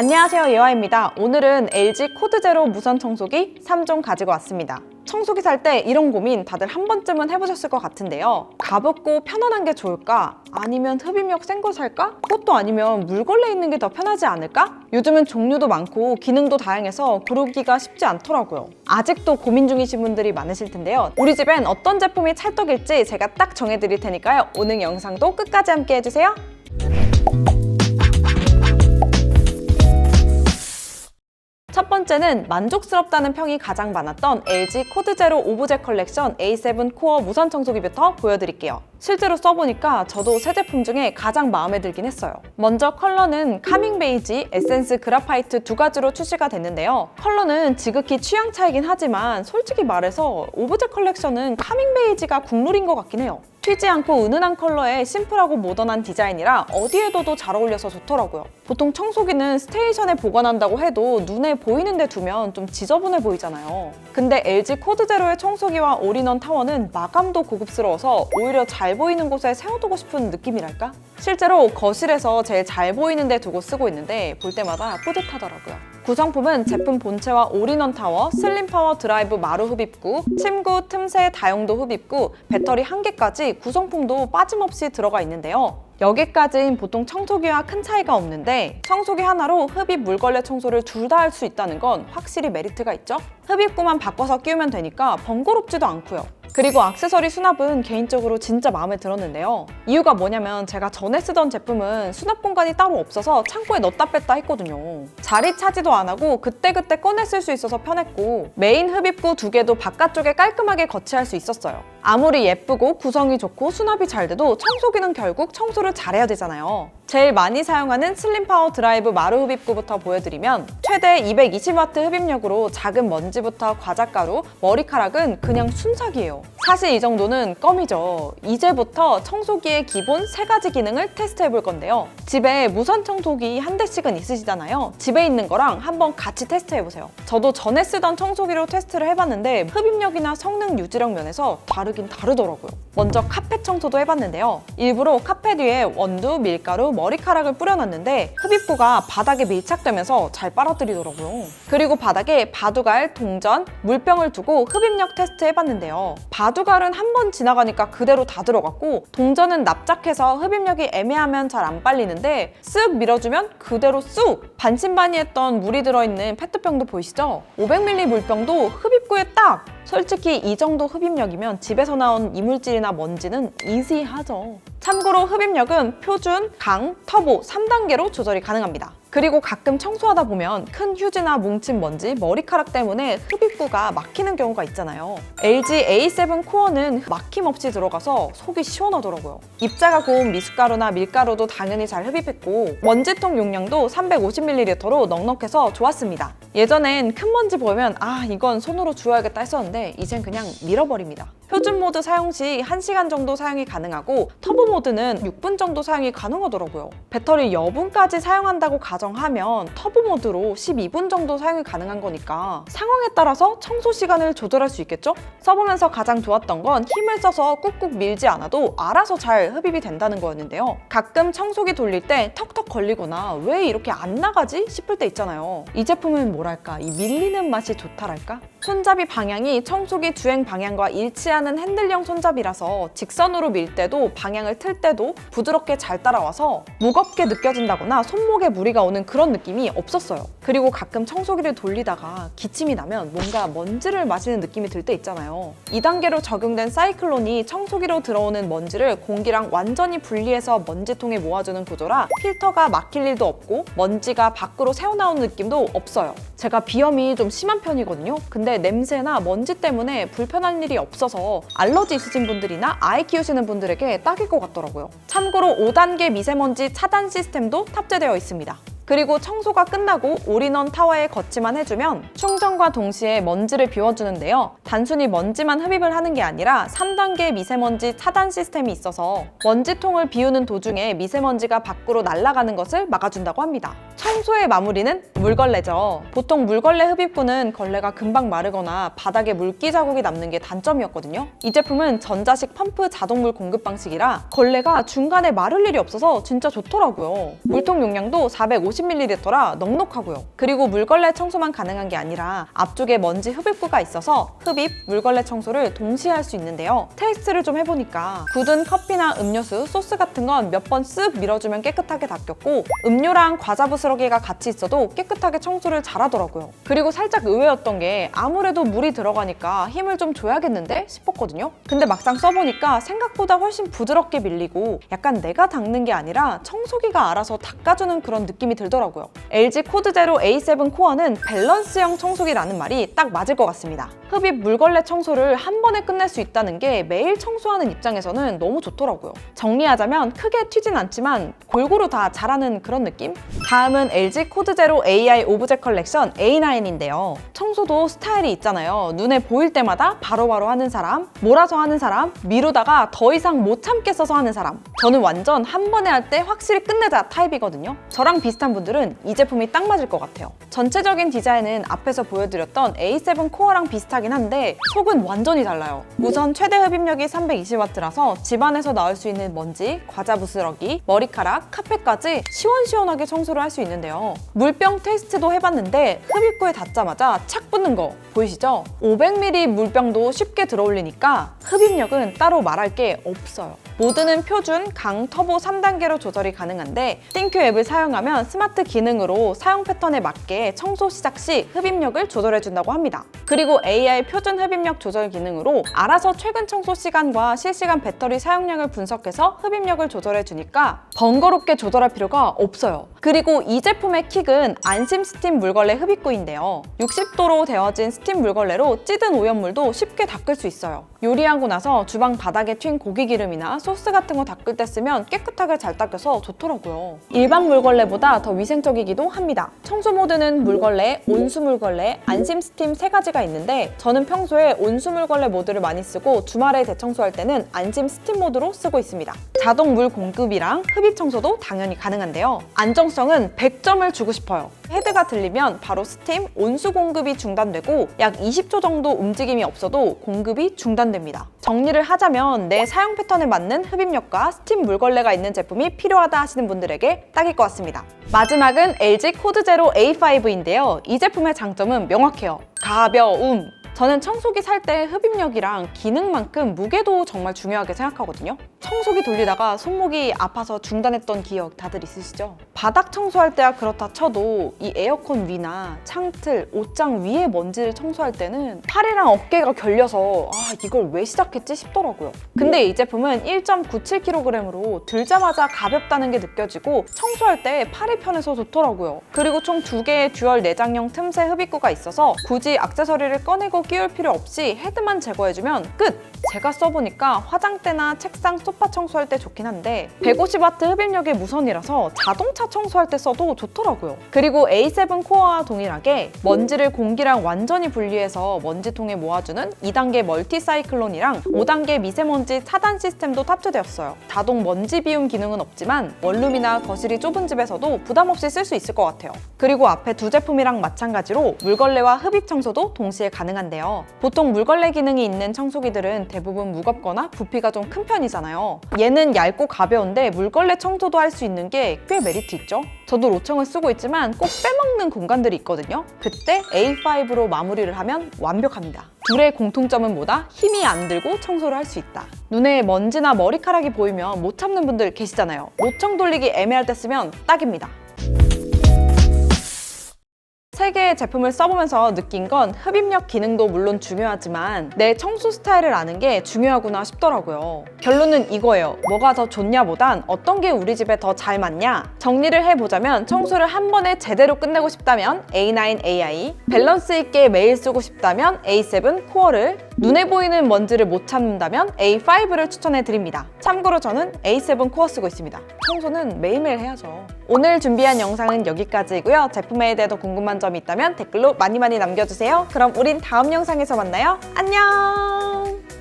안녕하세요 예화입니다. 오늘은 LG 코드제로 무선 청소기 3종 가지고 왔습니다. 청소기 살 때 이런 고민 다들 한 번쯤은 해보셨을 것 같은데요. 가볍고 편안한 게 좋을까? 아니면 흡입력 센 거 살까? 그것도 아니면 물걸레 있는 게 더 편하지 않을까? 요즘은 종류도 많고 기능도 다양해서 고르기가 쉽지 않더라고요. 아직도 고민 중이신 분들이 많으실 텐데요. 우리 집엔 어떤 제품이 찰떡일지 제가 딱 정해드릴 테니까요. 오늘 영상도 끝까지 함께 해주세요. 첫 번째는 만족스럽다는 평이 가장 많았던 LG 코드 제로 오브제 컬렉션 A7 코어 무선 청소기부터 보여드릴게요. 실제로 써보니까 저도 새 제품 중에 가장 마음에 들긴 했어요. 먼저 컬러는 카밍 베이지, 에센스 그라파이트 두 가지로 출시가 됐는데요. 컬러는 지극히 취향 차이긴 하지만 솔직히 말해서 오브제 컬렉션은 카밍 베이지가 국룰인 것 같긴 해요. 튀지 않고 은은한 컬러에 심플하고 모던한 디자인이라 어디에 둬도 잘 어울려서 좋더라고요. 보통 청소기는 스테이션에 보관한다고 해도 눈에 보이는 데 두면 좀 지저분해 보이잖아요. 근데 LG 코드 제로의 청소기와 올인원 타워는 마감도 고급스러워서 오히려 잘 보이는 곳에 세워두고 싶은 느낌이랄까? 실제로 거실에서 제일 잘 보이는 데 두고 쓰고 있는데 볼 때마다 뿌듯하더라고요. 구성품은 제품 본체와 올인원 타워, 슬림 파워 드라이브 마루 흡입구, 침구, 틈새 다용도 흡입구, 배터리 한 개까지 구성품도 빠짐없이 들어가 있는데요. 여기까지는 보통 청소기와 큰 차이가 없는데 청소기 하나로 흡입 물걸레 청소를 둘 다 할 수 있다는 건 확실히 메리트가 있죠? 흡입구만 바꿔서 끼우면 되니까 번거롭지도 않고요. 그리고 악세서리 수납은 개인적으로 진짜 마음에 들었는데요. 이유가 뭐냐면 제가 전에 쓰던 제품은 수납 공간이 따로 없어서 창고에 넣었다 뺐다 했거든요. 자리 차지도 안 하고 그때그때 꺼내 쓸 수 있어서 편했고 메인 흡입구 두 개도 바깥쪽에 깔끔하게 거치할 수 있었어요. 아무리 예쁘고 구성이 좋고 수납이 잘 돼도 청소기는 결국 청소를 잘해야 되잖아요. 제일 많이 사용하는 슬림 파워 드라이브 마루 흡입구부터 보여드리면 최대 220W 흡입력으로 작은 먼지부터 과자가루, 머리카락은 그냥 순삭이에요. 사실 이 정도는 껌이죠. 이제부터 청소기의 기본 세 가지 기능을 테스트 해 볼 건데요. 집에 무선 청소기 한 대씩은 있으시잖아요. 집에 있는 거랑 한번 같이 테스트 해 보세요. 저도 전에 쓰던 청소기로 테스트를 해봤는데 흡입력이나 성능 유지력 면에서 다르긴 다르더라고요. 먼저 카펫 청소도 해봤는데요. 일부러 카펫 위에 원두, 밀가루, 머리카락을 뿌려놨는데 흡입구가 바닥에 밀착되면서 잘 빨아들이더라고요. 그리고 바닥에 바둑알, 동전, 물병을 두고 흡입력 테스트 해봤는데요. 바 둑알은 한 번 지나가니까 그대로 다 들어갔고 동전은 납작해서 흡입력이 애매하면 잘 안 빨리는데 쓱 밀어주면 그대로 쑥! 반신반의했던 물이 들어있는 페트병도 보이시죠? 500ml 물병도 흡입구에 딱! 솔직히 이 정도 흡입력이면 집에서 나온 이물질이나 먼지는 이지하죠. 참고로 흡입력은 표준, 강, 터보 3단계로 조절이 가능합니다. 그리고 가끔 청소하다 보면 큰 휴지나 뭉친 먼지, 머리카락 때문에 흡입구가 막히는 경우가 있잖아요. LG A7 코어는 막힘 없이 들어가서 속이 시원하더라고요. 입자가 고운 미숫가루나 밀가루도 당연히 잘 흡입했고 먼지통 용량도 350ml로 넉넉해서 좋았습니다. 예전엔 큰 먼지 보면 아 이건 손으로 주워야겠다 했었는데 이젠 그냥 밀어버립니다. 표준 모드 사용 시 1시간 정도 사용이 가능하고 터보 모드는 6분 정도 사용이 가능하더라고요. 배터리 여분까지 사용한다고 가정하면 터보 모드로 12분 정도 사용이 가능한 거니까 상황에 따라서 청소 시간을 조절할 수 있겠죠? 써보면서 가장 좋았던 건 힘을 써서 꾹꾹 밀지 않아도 알아서 잘 흡입이 된다는 거였는데요. 가끔 청소기 돌릴 때 턱턱 걸리거나 왜 이렇게 안 나가지 싶을 때 있잖아요. 이 제품은 뭐랄까 이 밀리는 맛이 좋다랄까? 손잡이 방향이 청소기 주행 방향과 일치하는 핸들형 손잡이라서 직선으로 밀 때도 방향을 틀 때도 부드럽게 잘 따라와서 무겁게 느껴진다거나 손목에 무리가 오는 그런 느낌이 없었어요. 그리고 가끔 청소기를 돌리다가 기침이 나면 뭔가 먼지를 마시는 느낌이 들 때 있잖아요. 2단계로 적용된 사이클론이 청소기로 들어오는 먼지를 공기랑 완전히 분리해서 먼지통에 모아주는 구조라 필터가 막힐 일도 없고 먼지가 밖으로 새어나오는 느낌도 없어요. 제가 비염이 좀 심한 편이거든요. 근데 냄새나 먼지 때문에 불편한 일이 없어서 알러지 있으신 분들이나 아이 키우시는 분들에게 딱일 것 같더라고요. 참고로 5단계 미세먼지 차단 시스템도 탑재되어 있습니다. 그리고 청소가 끝나고 올인원 타워에 거치만 해주면 충전과 동시에 먼지를 비워주는데요. 단순히 먼지만 흡입을 하는 게 아니라 3단계 미세먼지 차단 시스템이 있어서 먼지통을 비우는 도중에 미세먼지가 밖으로 날아가는 것을 막아준다고 합니다. 청소의 마무리는 물걸레죠. 보통 물걸레 흡입구는 걸레가 금방 마르거나 바닥에 물기 자국이 남는 게 단점이었거든요. 이 제품은 전자식 펌프 자동물 공급 방식이라 걸레가 중간에 마를 일이 없어서 진짜 좋더라고요. 물통 용량도 450 50ml라 넉넉하고요. 그리고 물걸레 청소만 가능한 게 아니라 앞쪽에 먼지 흡입구가 있어서 흡입, 물걸레 청소를 동시에 할 수 있는데요. 테스트를 좀 해보니까 굳은 커피나 음료수, 소스 같은 건 몇 번 쓱 밀어주면 깨끗하게 닦였고 음료랑 과자 부스러기가 같이 있어도 깨끗하게 청소를 잘하더라고요. 그리고 살짝 의외였던 게 아무래도 물이 들어가니까 힘을 좀 줘야겠는데 싶었거든요. 근데 막상 써보니까 생각보다 훨씬 부드럽게 밀리고 약간 내가 닦는 게 아니라 청소기가 알아서 닦아주는 그런 느낌이 들더라고요. LG 코드제로 A7 코어는 밸런스형 청소기라는 말이 딱 맞을 것 같습니다. 흡입 물걸레 청소를 한 번에 끝낼 수 있다는 게 매일 청소하는 입장에서는 너무 좋더라고요. 정리하자면 크게 튀진 않지만 골고루 다 잘하는 그런 느낌? 다음은 LG 코드제로 AI 오브제 컬렉션 A9인데요. 청소도 스타일이 있잖아요. 눈에 보일 때마다 바로바로 하는 사람, 몰아서 하는 사람, 미루다가 더 이상 못 참겠어서 하는 사람. 저는 완전 한 번에 할 때 확실히 끝내자 타입이거든요. 저랑 비슷한 분 들은 이 제품이 딱 맞을 것 같아요. 전체적인 디자인은 앞에서 보여드렸던 A7 코어랑 비슷하긴 한데 속은 완전히 달라요. 우선 최대 흡입력이 320W라서 집안에서 나올 수 있는 먼지, 과자 부스러기, 머리카락, 카펫까지 시원시원하게 청소를 할 수 있는데요. 물병 테스트도 해봤는데 흡입구에 닿자마자 착 붙는 거 보이시죠? 500ml 물병도 쉽게 들어올리니까 흡입력은 따로 말할 게 없어요. 모드는 표준, 강, 터보 3단계로 조절이 가능한데 띵큐 앱을 사용하면 스마트 기능으로 사용 패턴에 맞게 청소 시작 시 흡입력을 조절해준다고 합니다. 그리고 AI 표준 흡입력 조절 기능으로 알아서 최근 청소 시간과 실시간 배터리 사용량을 분석해서 흡입력을 조절해주니까 번거롭게 조절할 필요가 없어요. 그리고 이 제품의 킥은 안심 스팀 물걸레 흡입구인데요. 60도로 데워진 스팀 물걸레로 찌든 오염물도 쉽게 닦을 수 있어요. 요리하고 나서 주방 바닥에 튄 고기 기름이나 소스 같은 거 닦을 때 쓰면 깨끗하게 잘 닦여서 좋더라고요. 일반 물걸레보다 더 위생적이기도 합니다. 청소 모드는 물걸레, 온수 물걸레, 안심 스팀 세 가지가 있는데 저는 평소에 온수 물걸레 모드를 많이 쓰고 주말에 대청소할 때는 안심 스팀 모드로 쓰고 있습니다. 자동 물 공급이랑 흡입 청소도 당연히 가능한데요. 안정성은 100점을 주고 싶어요. 헤드가 들리면 바로 스팀, 온수 공급이 중단되고 약 20초 정도 움직임이 없어도 공급이 중단됩니다. 정리를 하자면 내 사용 패턴에 맞는 흡입력과 스팀 물걸레가 있는 제품이 필요하다 하시는 분들에게 딱일 것 같습니다. 마지막은 LG 코드 제로 A5인데요. 이 제품의 장점은 명확해요. 가벼움. 저는 청소기 살 때 흡입력이랑 기능만큼 무게도 정말 중요하게 생각하거든요. 청소기 돌리다가 손목이 아파서 중단했던 기억 다들 있으시죠? 바닥 청소할 때야 그렇다 쳐도 이 에어컨 위나 창틀, 옷장 위에 먼지를 청소할 때는 팔이랑 어깨가 결려서 아 이걸 왜 시작했지 싶더라고요. 근데 이 제품은 1.97kg으로 들자마자 가볍다는 게 느껴지고 청소할 때 팔이 편해서 좋더라고요. 그리고 총 두 개의 듀얼 내장형 틈새 흡입구가 있어서 굳이 액세서리를 꺼내고 끼울 필요 없이 헤드만 제거해주면 끝! 제가 써보니까 화장대나 책상, 소파 청소할 때 좋긴 한데 150W 흡입력의 무선이라서 자동차 청소할 때 써도 좋더라고요. 그리고 A7 코어와 동일하게 먼지를 공기랑 완전히 분리해서 먼지통에 모아주는 2단계 멀티 사이클론이랑 5단계 미세먼지 차단 시스템도 탑재되었어요. 자동 먼지 비움 기능은 없지만 원룸이나 거실이 좁은 집에서도 부담 없이 쓸 수 있을 것 같아요. 그리고 앞에 두 제품이랑 마찬가지로 물걸레와 흡입 청소도 동시에 가능한데요. 보통 물걸레 기능이 있는 청소기들은 대부분 무겁거나 부피가 좀 큰 편이잖아요. 얘는 얇고 가벼운데 물걸레 청소도 할 수 있는 게 꽤 메리트 있죠? 저도 로청을 쓰고 있지만 꼭 빼먹는 공간들이 있거든요. 그때 A5로 마무리를 하면 완벽합니다. 둘의 공통점은 뭐다? 힘이 안 들고 청소를 할 수 있다. 눈에 먼지나 머리카락이 보이면 못 참는 분들 계시잖아요. 로청 돌리기 애매할 때 쓰면 딱입니다. 세 개의 제품을 써보면서 느낀 건 흡입력 기능도 물론 중요하지만 내 청소 스타일을 아는 게 중요하구나 싶더라고요. 결론은 이거예요. 뭐가 더 좋냐 보단 어떤 게 우리 집에 더 잘 맞냐? 정리를 해보자면 청소를 한 번에 제대로 끝내고 싶다면 A9 AI, 밸런스 있게 매일 쓰고 싶다면 A7 코어를, 눈에 보이는 먼지를 못 참는다면 A5를 추천해 드립니다. 참고로 저는 A7 코어 쓰고 있습니다. 청소는 매일매일 해야죠. 오늘 준비한 영상은 여기까지이고요. 제품에 대해 더 궁금한 점이 있다면 댓글로 많이 많이 남겨주세요. 그럼 우린 다음 영상에서 만나요. 안녕!